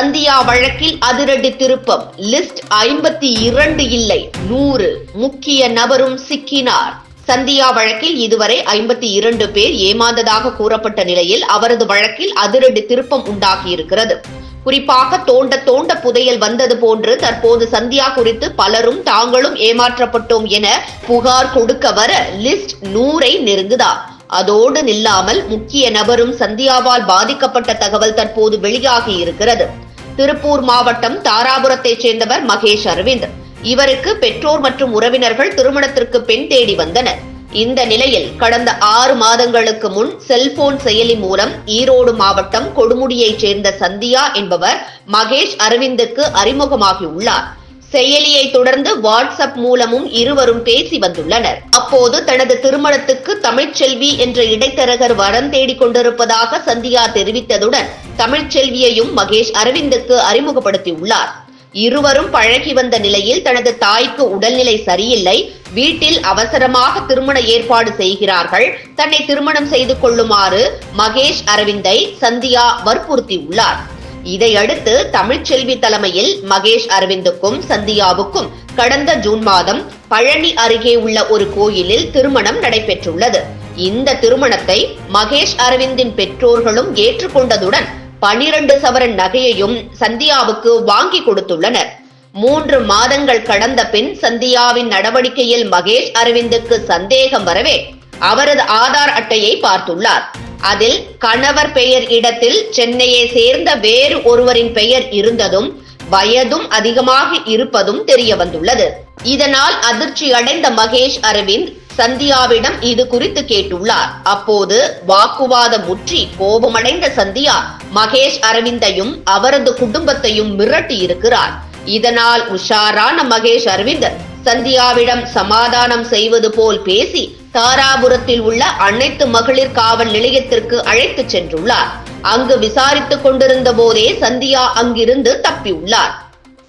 சந்தியா வழக்கில் அதிரடி திருப்பம். லிஸ்ட் ஐம்பத்தி இரண்டு இல்லை. நூறு. முக்கிய நபரும் சிக்கினார். சந்தியா வழக்கில் இதுவரை ஐம்பத்தி இரண்டு பேர் ஏமாந்ததாக கூறப்பட்ட நிலையில் அவரது வழக்கில் அதிரடி திருப்பம் உண்டாகியிருக்கிறது. குறிப்பாக தோண்ட தோண்ட புதையல் வந்தது போன்று தற்போது சந்தியா குறித்து பலரும் தாங்களும் ஏமாற்றப்பட்டோம் என புகார் கொடுக்க வர லிஸ்ட் நூறை நெருங்குதார் அதோடு நில்லாமல் முக்கிய நபரும் சந்தியாவால் பாதிக்கப்பட்ட தகவல் தற்போது வெளியாகி இருக்கிறது திருப்பூர் மாவட்டம் தாராபுரத்தைச் சேர்ந்தவர் மகேஷ் அரவிந்த். இவருக்கு பெற்றோர் மற்றும் உறவினர்கள் திருமணத்திற்கு பெண் தேடி வந்தனர். இந்த நிலையில் கடந்த ஆறு மாதங்களுக்கு முன் செல்போன் செயலி மூலம் ஈரோடு மாவட்டம் கொடுமுடியைச் சேர்ந்த சந்தியா என்பவர் மகேஷ் அரவிந்துக்கு அறிமுகமாகியுள்ளார். செயலியை தொடர்ந்து வாட்ஸ்அப் மூலமும் இருவரும் பேசி வந்துள்ளனர். அப்போது தனது திருமணத்துக்கு தமிழ்ச்செல்வி என்ற இடைத்தரகர் வரம் தேடிக் கொண்டிருப்பதாக சந்தியா தெரிவித்ததுடன் தமிழ்ச்செல்வியையும் மகேஷ் அரவிந்துக்கு அறிமுகப்படுத்தியுள்ளார். இருவரும் பழகி வந்த நிலையில் தனது தாய்க்கு உடல்நிலை சரியில்லை. வீட்டில் அவசரமாக திருமண ஏற்பாடு செய்கிறார்கள். தன்னை திருமணம் செய்து கொள்ளுமாறு மகேஷ் அரவிந்தை சந்தியா வற்புறுத்தியுள்ளார். இதையடுத்து தமிழ்ச்செல்வி தலைமையில் மகேஷ் அரவிந்துக்கும் சந்தியாவுக்கும் கடந்த ஜூன் மாதம் பழனி அருகே உள்ள ஒரு கோயிலில் திருமணம் நடைபெற்றுள்ளது. இந்த திருமணத்தை மகேஷ் அரவிந்தின் பெற்றோர்களும் ஏற்றுக்கொண்டதுடன் பனிரண்டு சவரன் நகையையும் சந்தியாவுக்கு வாங்கி கொடுத்துள்ளனர். மூன்று மாதங்கள் கடந்த பின் சந்தியாவின் நடவடிக்கையில் மகேஷ் அரவிந்துக்கு சந்தேகம் வரவே அவரது ஆதார் அட்டையை பார்த்துள்ளார். அதில் கணவர் பெயர் இடத்தில் சென்னையை சேர்ந்த வேறு ஒருவரின் பெயர் இருந்ததும் வயதும் அதிகமாக இருப்பதும் தெரிய வந்துள்ளது. இதனால் அதிர்ச்சி அடைந்த மகேஷ் அரவிந்த் சந்தியாவிடம் இது குறித்து கேட்டுள்ளார். அப்போது வாக்குவாதம் முற்றி கோபமடைந்த சந்தியா மகேஷ் அரவிந்தையும் அவரது குடும்பத்தையும் மிரட்டி இருக்கிறார். இதனால் உஷாரான மகேஷ் அரவிந்த் சந்தியாவிடம் சமாதானம் செய்வது போல் பேசி தாராபுரத்தில் உள்ள அனைத்து மகளிர் காவல் நிலையத்திற்கு அழைத்துச் சென்றுள்ளார். அங்கு விசாரித்துக் கொண்டிருந்த போதே சந்தியா அங்கிருந்து தப்பியுள்ளார்.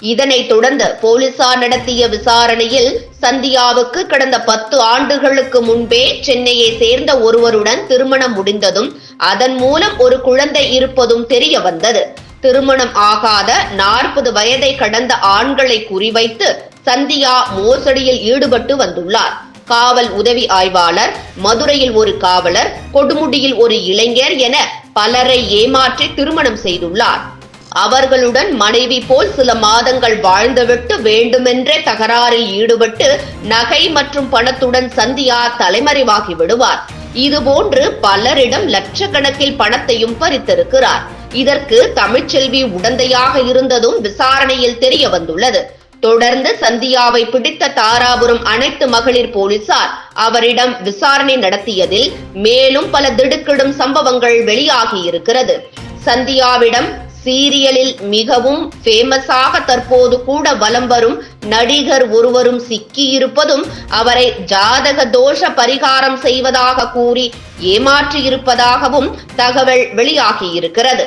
இதனைத் தொடர்ந்து போலீசார் நடத்திய விசாரணையில் சந்தியாவுக்கு கடந்த பத்து ஆண்டுகளுக்கு முன்பே சென்னையை சேர்ந்த ஒருவருடன் திருமணம் முடிந்ததும் அதன் மூலம் ஒரு குழந்தை இருப்பதும் தெரிய வந்தது திருமணம் ஆகாத நாற்பது வயதை கடந்த ஆண்களை குறிவைத்து சந்தியா மோசடியில் ஈடுபட்டு வந்துள்ளார். காவல் உதவி ஆய்வாளர் மதுரையில் ஒரு காவலர் கொடுமுடியில் ஒரு இளைஞர் என பலரை ஏமாற்றி திருமணம் செய்துள்ளார். அவர்களுடன் மனைவி போல் சில மாதங்கள் வாழ்ந்துவிட்டு வேண்டுமென்றே தகராறில் ஈடுபட்டு நகை மற்றும் பணத்துடன் சந்தியா தலைமறைவாகி விடுவார். இதுபோன்று பலரிடம் லட்சக்கணக்கில் பணத்தையும் பறித்திருக்கிறார். இதற்கு தமிழ்ச்செல்வி உடந்தையாக இருந்ததும் விசாரணையில் தெரிய வந்துள்ளது. தொடர்ந்து சந்தியாவை பிடித்த தாராபுரம் அனைத்து மகளிர் போலீசார் அவரிடம் விசாரணை நடத்தியதில் மேலும் பல திடுக்கிடும் சம்பவங்கள் வெளியாகி இருக்கிறது சந்தியாவிடம் சீரியலில் மிகவும் ஃபேமஸாக தற்போது கூட வலம் வரும் நடிகர் ஒருவரும் சிக்கியிருப்பதும் அவரை ஜாதக தோஷ பரிகாரம் செய்வதாக கூறி ஏமாற்றியிருப்பதாகவும் தகவல் வெளியாகியிருக்கிறது.